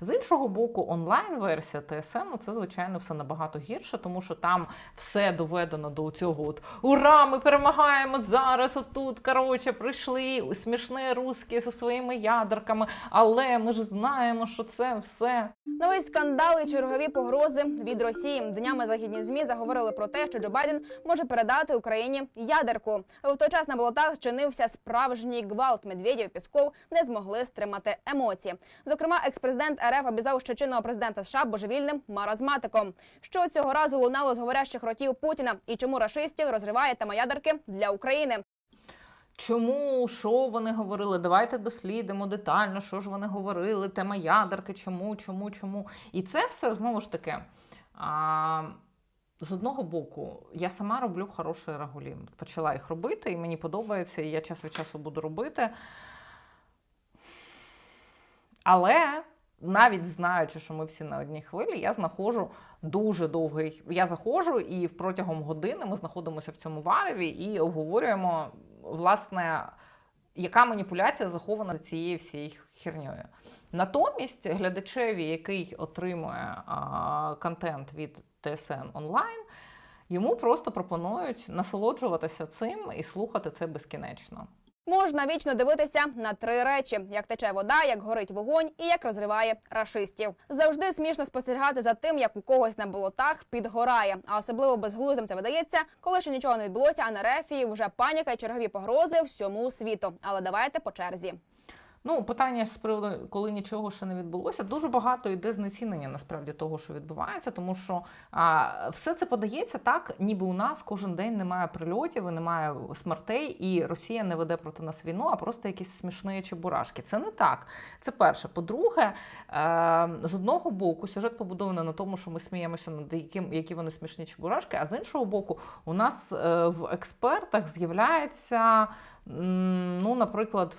З іншого боку, онлайн-версія ТСН ну, це звичайно все набагато гірше, тому що там все доведено до цього. От ура! Ми перемагаємо зараз. Отут коротше прийшли смішні русські зі своїми ядерками, але ми ж знаємо, що це все Новий скандал і чергові погрози від Росії. Днями західні змі заговорили про те, що Джо Байден може передати Україні ядерку. В той час на болотах зчинився справжній гвалт. Медведєв і Пісков не змогли стримати емоції. Зокрема, експрезидент РФ обіцяв ще чинного президента США божевільним маразматиком. Що цього разу лунало з говорящих ротів Путіна і чому рашистів розриває тема ядерки для України? Чому, що вони говорили? Давайте дослідимо детально, що ж вони говорили, тема ядерки, чому, чому, чому. І це все знову ж таки. А, з одного боку, я сама роблю хороші рагулі. Почала їх робити, і мені подобається, і я час від часу буду робити. Але навіть знаючи, що ми всі на одній хвилі, я знаходжу дуже довгий. Я заходжу, і протягом години ми знаходимося в цьому вареві і обговорюємо, власне, яка маніпуляція захована за цією всією херньою. Натомість глядачеві, який отримує а, контент від ТСН онлайн, йому просто пропонують насолоджуватися цим і слухати це безкінечно. Можна вічно дивитися на три речі: як тече вода, як горить вогонь і як розриває рашистів. Завжди смішно спостерігати за тим, як у когось на болотах підгорає. А особливо безглуздим це видається, коли ще нічого не відбулося, а на рефії вже паніка і чергові погрози всьому світу. Але давайте по черзі. Ну, питання з приводу, коли нічого ще не відбулося, дуже багато йде знецінення насправді того, що відбувається, тому що а, все це подається так, ніби у нас кожен день немає прильотів, і немає смертей, і Росія не веде проти нас війну, а просто якісь смішні чебурашки. Це не так. Це перше. По-друге, е, з одного боку, сюжет побудований на тому, що ми сміємося над яким, які вони смішні чебурашки, а з іншого боку, у нас е, в експертах з'являється, ну, наприклад.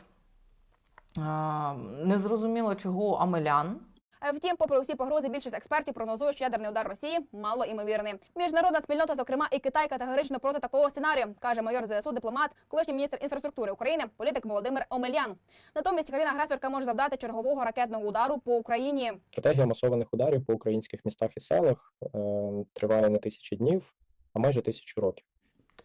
Незрозуміло чого Амелян. Е, Втім, попри усі погрози, більшість експертів прогнозують, що ядерний удар Росії мало імовірний. Міжнародна спільнота, зокрема і Китай, категорично проти такого сценарію, каже майор ЗСУ, дипломат, колишній міністр інфраструктури України, політик Володимир Омелян. Натомість країна агресорка може завдати чергового ракетного удару по Україні. Стратегія масованих ударів по українських містах і селах е, триває не тисячі днів, а майже тисячу років.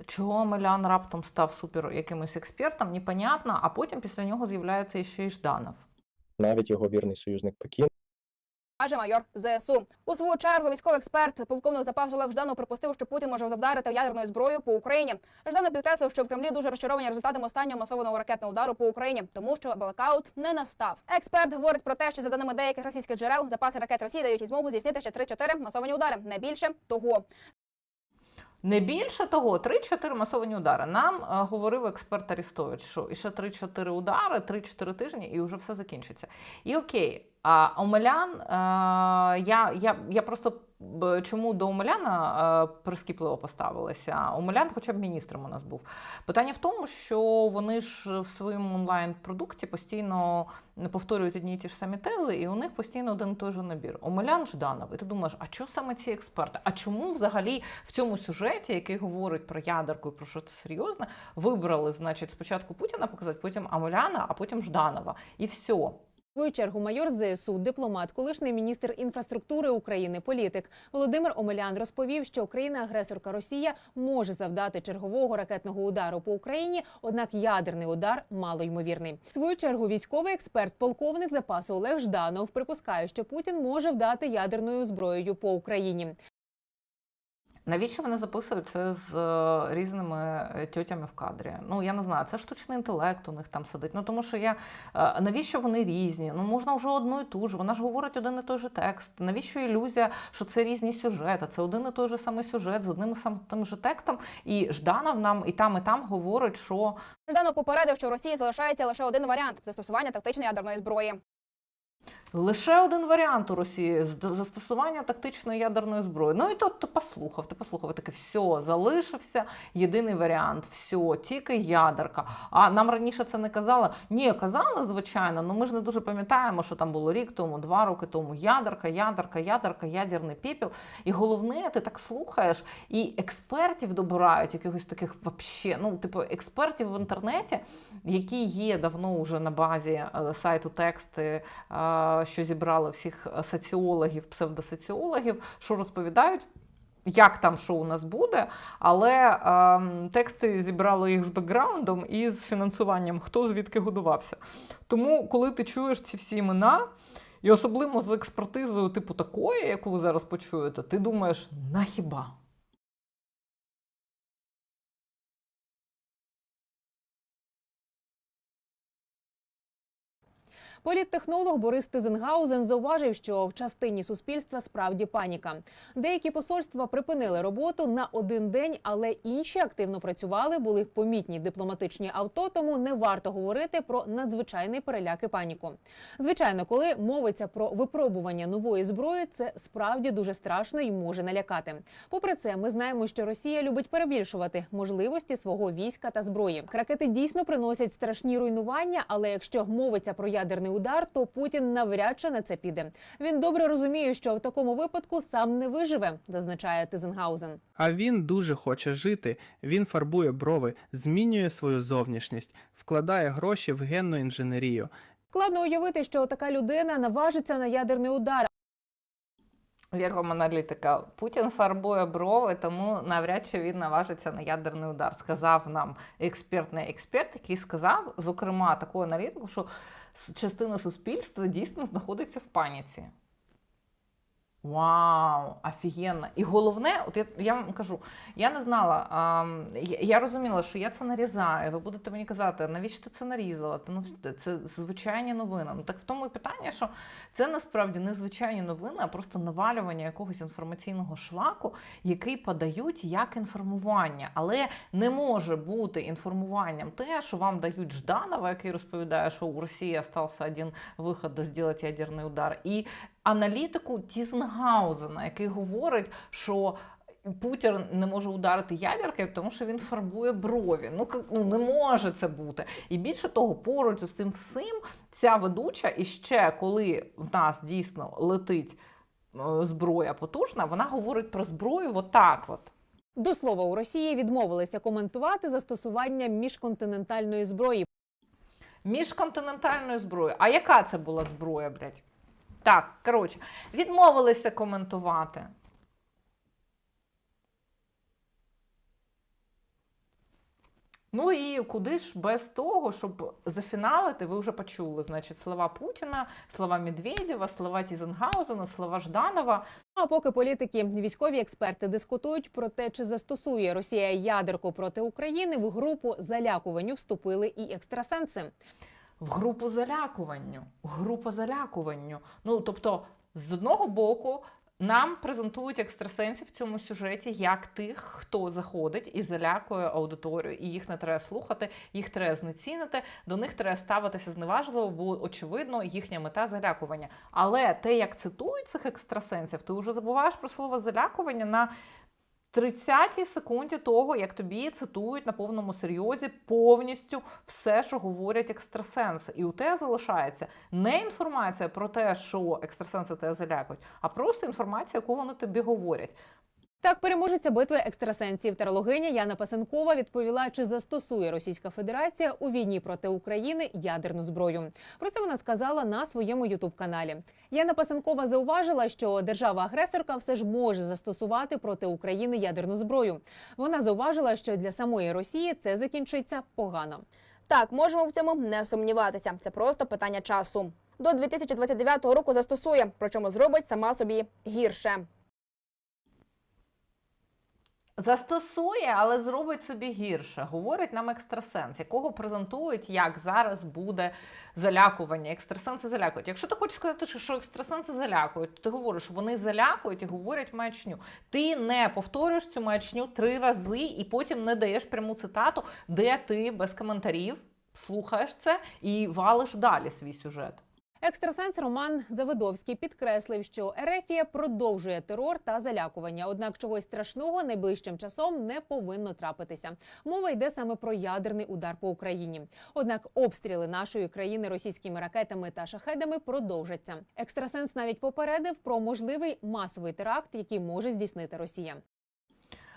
Чого Амелян раптом став супер якимось експертом, непонятно, а потім після нього з'являється ще й Жданов. Навіть його вірний союзник Пекін Каже майор ЗСУ. У свою чергу військовий експерт полковник запасу Олег Жданов припустив, що Путін може завдарити ядерною зброєю по Україні. Жданов підкреслив, що в Кремлі дуже розчаровані результатами останнього масованого ракетного удару по Україні, тому що блокаут не настав. Експерт говорить про те, що за даними деяких російських джерел, запаси ракет Росії дають їй змогу здійснити ще 3-4 масовані удари. Не більше того. Не більше того, 3-4 масовані удари. Нам е, говорив експерт Арістович, що ще 3-4 удари, 3-4 тижні, і вже все закінчиться. І окей, а Омелян, е, я, я, я просто чому до Омеляна е, прискіпливо поставилася? Омелян хоча б міністром у нас був. Питання в тому, що вони ж в своєму онлайн-продукті постійно повторюють одні і ті ж самі тези, і у них постійно один і той же набір. Омелян Жданов. І ти думаєш, а чого саме ці експерти? А чому взагалі в цьому сюжеті, який говорить про ядерку і про щось серйозне, вибрали, значить, спочатку Путіна показати, потім Омеляна, а потім Жданова. І все. Свою чергу майор ЗСУ, дипломат, колишній міністр інфраструктури України, політик Володимир Омелян розповів, що країна-агресорка Росія може завдати чергового ракетного удару по Україні, однак ядерний удар малоймовірний. В свою чергу військовий експерт, полковник запасу Олег Жданов припускає, що Путін може вдати ядерною зброєю по Україні. Навіщо вони записують це з е, різними е, тьотями в кадрі? Ну я не знаю, це штучний інтелект у них там сидить. Ну тому що я е, навіщо вони різні? Ну можна вже одну і ту ж. Вона ж говорить один і той же текст. Навіщо ілюзія, що це різні сюжети? Це один і той же самий сюжет з одним і сам тим же текстом. І Жданов нам і там, і там говорить, що Жданов попередив, що у Росії залишається лише один варіант застосування тактичної ядерної зброї. Лише один варіант у Росії застосування тактичної ядерної зброї. Ну і то ти послухав, ти послухав, таке все, залишився єдиний варіант, все, тільки ядерка. А нам раніше це не казали. Ні, казали, звичайно, але ми ж не дуже пам'ятаємо, що там було рік тому, два роки тому. Ядерка, ядерка, ядерка, ядерний піпіл. І головне, ти так слухаєш, і експертів добирають, якихось таких вообще, ну, типу, експертів в інтернеті, які є давно вже на базі е, сайту тексти. Е, е, що зібрали всіх соціологів, псевдосоціологів, що розповідають. Як там що у нас буде, але е, тексти зібрали їх з бекграундом і з фінансуванням, хто звідки годувався. Тому, коли ти чуєш ці всі імена, і особливо з експертизою, типу такої, яку ви зараз почуєте, ти думаєш, на Політтехнолог Борис Тизенгаузен зауважив, що в частині суспільства справді паніка. Деякі посольства припинили роботу на один день, але інші активно працювали, були помітні дипломатичні авто. Тому не варто говорити про надзвичайний переляк і паніку. Звичайно, коли мовиться про випробування нової зброї, це справді дуже страшно і може налякати. Попри це, ми знаємо, що Росія любить перебільшувати можливості свого війська та зброї. Ракети дійсно приносять страшні руйнування, але якщо мовиться про ядерний удар, то Путін навряд чи на це піде. Він добре розуміє, що в такому випадку сам не виживе, зазначає Тизенгаузен. А він дуже хоче жити. Він фарбує брови, змінює свою зовнішність, вкладає гроші в генну інженерію. Складно уявити, що така людина наважиться на ядерний удар. Як вам аналітика? Путін фарбує брови, тому навряд чи він наважиться на ядерний удар. Сказав нам експертний експерт, який сказав, зокрема, таку аналітику, що частина суспільства дійсно знаходиться в паніці. Вау, офігенно. І головне, от я, я вам кажу, я не знала, а, я, я розуміла, що я це нарізаю. Ви будете мені казати, навіщо ти це нарізала? Та, ну, це звичайні новини. Ну так в тому і питання, що це насправді не звичайні новини, а просто навалювання якогось інформаційного шлаку, який подають як інформування. Але не може бути інформуванням те, що вам дають Жданова, який розповідає, що у Росії стався один виход до зробити ядерний удар. І аналітику Тізенгаузена, який говорить, що Путін не може ударити ядеркою, тому що він фарбує брові. Ну, ну не може це бути. І більше того, поруч з цим всім ця ведуча, і ще коли в нас дійсно летить е, зброя потужна, вона говорить про зброю отак от. До слова, у Росії відмовилися коментувати застосування міжконтинентальної зброї. Міжконтинентальною зброєю. А яка це була зброя, блядь? Так, коротше, відмовилися коментувати. Ну і куди ж без того, щоб зафіналити, ви вже почули, значить, слова Путіна, слова Медведєва, слова Тізенгаузена, слова Жданова. А поки політики, військові експерти дискутують про те, чи застосує Росія ядерку проти України, в групу залякуванню вступили і екстрасенси. В групу залякуванню. Група залякуванню. Ну тобто, з одного боку, нам презентують екстрасенсів в цьому сюжеті як тих, хто заходить і залякує аудиторію, і їх не треба слухати, їх треба знецінити, до них треба ставитися зневажливо, бо очевидно їхня мета залякування. Але те, як цитують цих екстрасенсів, ти вже забуваєш про слово залякування на 30-й секунді того, як тобі цитують на повному серйозі повністю все, що говорять екстрасенси. І у тебе залишається не інформація про те, що екстрасенси тебе залякують, а просто інформація, яку вони тобі говорять. Так, переможеця битви екстрасенсів терологиня Яна Пасенкова відповіла, чи застосує Російська Федерація у війні проти України ядерну зброю. Про це вона сказала на своєму ютуб каналі. Яна Пасенкова зауважила, що держава-агресорка все ж може застосувати проти України ядерну зброю. Вона зауважила, що для самої Росії це закінчиться погано. Так, можемо в цьому не сумніватися. Це просто питання часу. До 2029 року застосує, причому зробить сама собі гірше. Застосує, але зробить собі гірше. Говорить нам екстрасенс, якого презентують, як зараз буде залякування. Екстрасенси залякують. Якщо ти хочеш сказати, що- що екстрасенси залякують, то ти говориш, вони залякують і говорять маячню. Ти не повторюєш цю маячню три рази і потім не даєш пряму цитату, де ти без коментарів слухаєш це і валиш далі свій сюжет. Екстрасенс Роман Завидовський підкреслив, що Ерефія продовжує терор та залякування. Однак чогось страшного найближчим часом не повинно трапитися. Мова йде саме про ядерний удар по Україні. Однак обстріли нашої країни російськими ракетами та шахедами продовжаться. Екстрасенс навіть попередив про можливий масовий теракт, який може здійснити Росія.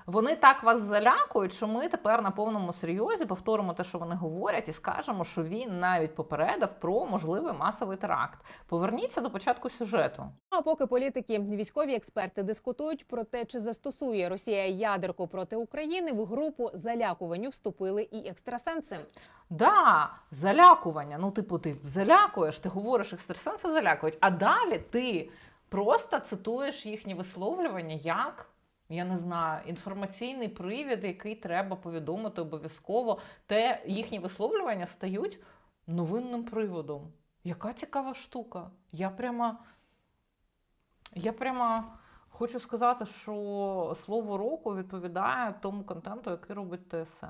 Вони так вас залякують, що ми тепер на повному серйозі повторимо те, що вони говорять, і скажемо, що він навіть попередив про можливий масовий теракт. Поверніться до початку сюжету. А поки політики, військові експерти дискутують про те, чи застосує Росія ядерку проти України, в групу залякуванню вступили і екстрасенси. Да, залякування. Ну, типу, ти залякуєш, ти говориш, екстрасенси залякують, а далі ти просто цитуєш їхні висловлювання як. Я не знаю, інформаційний привід, який треба повідомити обов'язково, те їхні висловлювання стають новинним приводом. Яка цікава штука. Я прямо, я прямо хочу сказати, що слово року відповідає тому контенту, який робить ТСН.